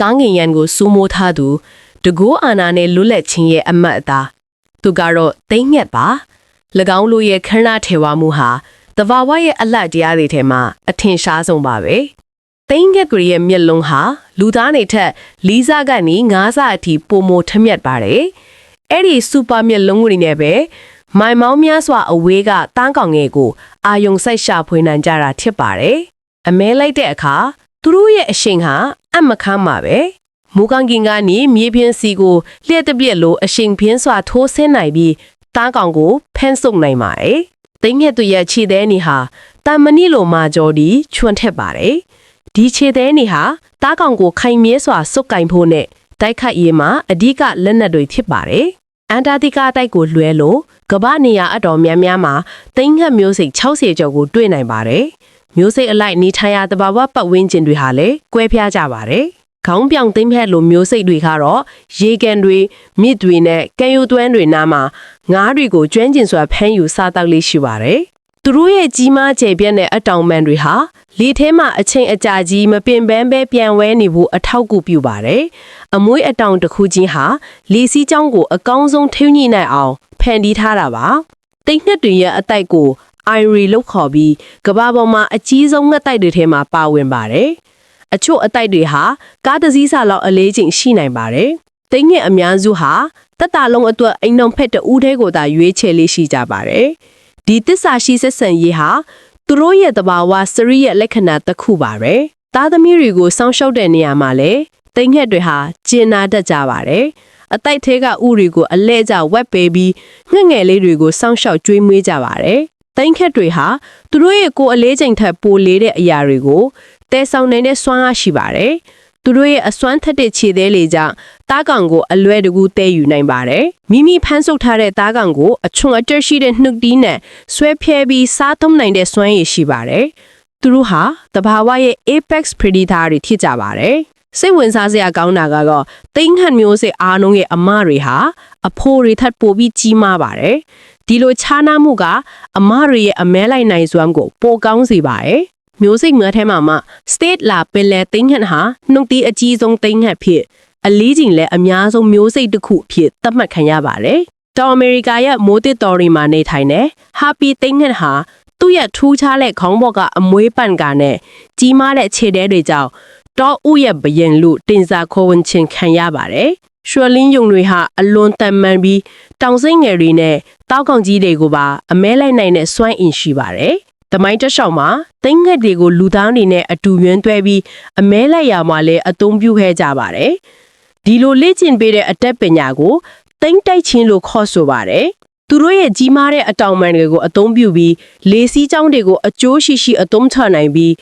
ကားငင်ရန်ကိုစူးမိုးထားသူတကိုးအာနာနဲ့လွတ်လပ်ခြင်းရဲ့အမတ်အသားသူကတော့တိမ့်ငက်ပါ၎င်းတို့ရဲ့ခန္ဓာထေဝမှုဟာတဘာဝရဲ့အလတ်တရားတွေထဲမှာအထင်ရှားဆုံးပါပဲတိမ့်ငက်ကလေးရဲ့မျက်လုံးဟာလူသားတွေထက်လီးစားကနေငါးစားအထိပိုမိုထမြက်ပါတယ်အဲ့ဒီစူပါမျက်လုံးတွေနဲ့ပဲမိုင်မောင်းများစွာအဝေးကတန်းကောင်ငယ်ကိုအာယုံစိုက်ရှာဖွေနိုင်ကြတာဖြစ်ပါတယ်အမဲလိုက်တဲ့အခါ သူတို့ရဲ့အရှိန်ဟာအမခမ်းပါပဲမူကန်ကင်ကနေမြေပြင်စီကိုလျှက်တစ်ပြက်လိုအရှိန်ပြင်းစွာထိုးဆင်းနိုင်ပြီးတန်းကောင်ကိုဖမ်းဆုပ်နိုင်ပါတယ်တိမ့်ငှက်သူရဲ့ခြေသေးနေဟာတာမဏိလိုမာကျော်ဒီချွန့်ထက်ပါတယ်ဒီခြေသေးနေဟာတားကောင်ကိုခိုင်မြဲစွာစုပ်ကင်ဖို့နဲ့တိုက်ခတ်ရေးမှာအဓိကလက်နက်တွေဖြစ်ပါတယ်အန်တာတီကာတိုက်ကိုလွဲလို့ကမ္ဘာနေရာအတော်များများမှာတိမ့်ငှက်မျိုးစိတ်60ကျော်ကိုတွေ့နိုင်ပါတယ် မျိုးစိတ်အလိုက်နေထိုင်ရာတဘာဝပတ်ဝန်းကျင်တွေဟာလည်းကွဲပြားကြပါတယ်ခေါင်းပြောင်သိမ့်ဖက်လိုမျိုးစိတ်တွေကတော့ရေကန်တွေမြစ်တွေနဲ့ကံယူသွမ်းတွေနားမှာငါးတွေကိုကျွမ်းကျင်စွာဖမ်းယူစားတောက်လေးရှိပါတယ်။သူတို့ရဲ့ကြီးမားကျယ်ပြန့်တဲ့အတောင်ပံတွေဟာလေထဲမှာအချိန်အကြာကြီးမပင်ပန်းပဲပြန်ဝဲနေဖို့အထောက်အကူပြုပါတယ်။အမွေးအတောင်တစ်ခုချင်းဟာလေစီးကြောင်းကိုအကောင်းဆုံးထိန်းညှိနိုင်အောင်ဖန်တီးထားတာပါ။တိတ်နှစ်တွေရဲ့အတိုက်ကို Irie လို့ခေါ်ပြီးကမ္ဘာပေါ်မှာအကြီးဆုံးငှက်တိုက်တွေထဲမှာပါဝင်ပါတယ်။အချို့အတိုက်တွေဟာကားတစ်စီးစာလောက်အလေးချိန်ရှိနိုင်ပါတယ်။တိတ်ငယ်အများစုဟာတက်တာလုံးအတွက်အိမ်နှုံဖက်တူးထဲကိုသာရွေးချယ်လေးရှိကြပါတယ်။ဒီတစ္ဆာရှိဆက်ဆံရေးဟာသူတို့ရဲ့တဘာဝစရိရဲ့လက္ခဏာတစ်ခုပါပဲ။သားသမီးတွေကိုစောင့်ရှောက်တဲ့နေရာမှာလည်းတိတ်ငှက်တွေဟာကျင်နာတတ်ကြပါတယ်။အတိုက်သေးကဥတွေကိုအလဲကျဝက်ပေးပြီးငှက်ငယ်လေးတွေကိုစောင့်ရှောက်ကျွေးမွေးကြပါတယ်။ တိတ်ခက်တွေဟာသူတို့ရဲ့ကိုယ်အလေးချိန်ထက်ပိုလေးတဲ့အရာတွေကိုတဲဆောင်နိုင်တဲ့စွမ်းအားရှိပါတယ်။သူတို့ရဲ့အစွမ်းထက်တဲ့ခြေသေးလေးကြောင့်တားကောင်ကိုအလွယ်တကူတဲယူနိုင်ပါတယ်။မိမိဖမ်းဆုပ်ထားတဲ့တားကောင်ကိုအချွန်အတက်ရှိတဲ့နှုတ်တီးနဲ့ဆွဲဖြဲပြီးစားသုံးနိုင်တဲ့စွမ်းရည်ရှိပါတယ်။သူတို့ဟာတဘာဝရဲ့ apex predator တွေဖြစ်ကြပါတယ်။ စိတ်ဝင်စားစရာကောင်းတာကတော့တိန်းဟန်မျိုးစိတ်အားလုံးရဲ့အမတွေဟာအဖိုးတွေထပ်ပိုပြီးကြီးမားပါတယ်။ဒီလိုခြားနားမှုကအမတွေရဲ့အမဲလိုက်နိုင်စွမ်းကိုပိုကောင်းစေပါတယ်။မျိုးစိတ်ငွေထဲမှာမှ state လာပင်လဲတိန်းဟန်ဟာနှုတ်တီးအကြီးဆုံးတိန်းဟန်ဖြစ်အလေးချိန်လည်းအများဆုံးမျိုးစိတ်တစ်ခုအဖြစ်သတ်မှတ်ခံရပါတယ်။တောင်အမေရိကရဲ့မိုးတစ်တော်ရီမှာနေထိုင်တဲ့ Happy တိန်းဟန်ဟာသူ့ရဲ့ထူးခြားတဲ့ခေါင်းပေါ်ကအမွေးပန့်ကနဲ့ကြီးမားတဲ့ခြေတဲတွေကြောင့် တော့ဥရဲ့ဘရင်လူတင်စာခေါ်ဝင်ခြင်းခံရပါတယ်။ရွှေလင်းယုံတွေဟာအလွန်တန်မှန်ပြီးတောင်စိမ့်ငယ်တွေနဲ့တောက်ကောင်ကြီးတွေကိုပါအမဲလိုက်နိုင်တဲ့စွမ်းအင်ရှိပါတယ်။တမိုင်းတက်လျှောက်မှာတိမ့်ငှက်တွေကိုလူသားတွေနဲ့အတူယွန်းတွဲပြီးအမဲလိုက်ရမှာလည်းအသုံးပြုခဲ့ကြပါတယ်။ဒီလိုလေ့ကျင့်ပေးတဲ့အတတ်ပညာကိုတိမ့်တိုက်ခြင်းလို့ခေါ်ဆိုပါတယ်။သူတို့ရဲ့ကြီးမားတဲ့အတောင်ပံတွေကိုအသုံးပြုပြီးလေစီးကြောင်းတွေကိုအကျိုးရှိရှိအသုံးချနိုင်ပြီး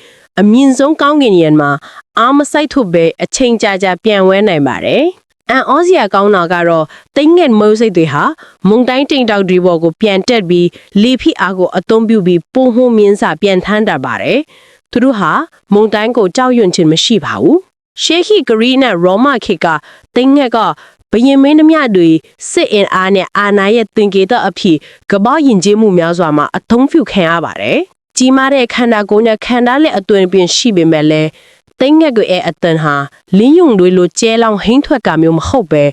အမြင့်ဆုံးကောင်းကင်ယံမှာ အာမဆိုင်ထုတ်ပဲအချိန်ကြာကြာပြန်ဝဲနိုင်ပါတယ်။အန်အောစရာကောင်းတာကတော့တိမ့်ငယ်မိုးစိတ်တွေဟာမုန်တိုင်းတိမ်တောက်တွေပေါ်ကိုပြန်တက်ပြီးလေဖိအားကိုအသုံးပြုပြီးပုံဟုံးမြင်းစာပြန်ထမ်းတတ်ပါတယ်။သူတို့ဟာမုန်တိုင်းကိုကြောက်ရွံ့ခြင်းမရှိပါဘူး။ရှေခီဂရီနဲ့ရောမခေတ်ကတိမ့်ငယ်ကဘယင်မင်းနှမတွေစစ်အင်အားနဲ့အာဏာရဲ့သင်္ကေတအဖြစ်ကမ္ဘာယဉ်ကျေးမှုများစွာမှာအသုံးပြုခံရပါတယ်။ကြီးမားတဲ့ခန္ဓာကိုယ်နဲ့ခန္ဓာလက်အသွင်ပြင်ရှိပေမဲ့လည်း တိမ့်ငက်ကိုရဲ့အတန်ဟာလင်းယုံတွေလိုကျဲလောင်ဟိမ့်ထွက်ကမျိုးမဟုတ်ပဲ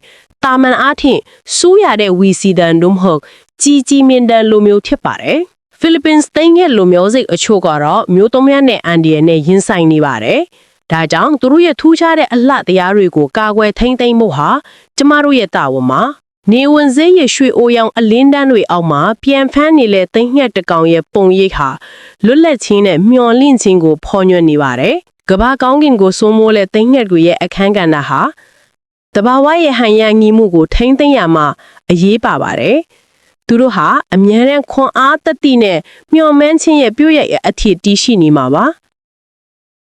တာမန်အားဖြင့်စူးရတဲ့ဝီစီဒန်တို့မဟုတ်ကြီးကြီးမြင့်တန်လိုမျိုးဖြစ်ပါတယ်။ဖိလစ်ပင်းတိမ့်ငက်လိုမျိုးစိတ်အချို့ကတော့မျိုးသုံးရနဲ့အန်ဒီယနဲ့ရင်ဆိုင်နေပါတယ်။ဒါကြောင့်သူတို့ရဲ့ထူးခြားတဲ့အလှတရားတွေကိုကာကွယ်ထိန်းသိမ်းဖို့ဟာကျမတို့ရဲ့တာဝန်ပါနေဝင်စေးရရွှေအိုရောင်အလင်းတန်းတွေအောက်မှာပြန်ဖမ်းနေတဲ့သိမ့်ညက်တကောင်ရဲ့ပုံရိပ်ဟာလွတ်လပ်ခြင်းနဲ့မျော်လင့်ခြင်းကိုဖော်ညွှန်းနေပါတယ်။ ကဘာကောင်းကင်ကိုစိုးမိုးတဲ့သိမ့်ညက်ကိုရဲ့အခန်းကဏ္ဍဟာတဘာဝရဲ့ဟန်ရငီးမှုကိုထိမ့်သိမ်းရမှာအရေးပါပါတယ်။သူတို့ဟာအမြဲတမ်းခွန်အားတတိနဲ့မျော်မှန်းခြင်းရဲ့ပြုရရဲ့အထည်တီးရှိနေမှာပါ။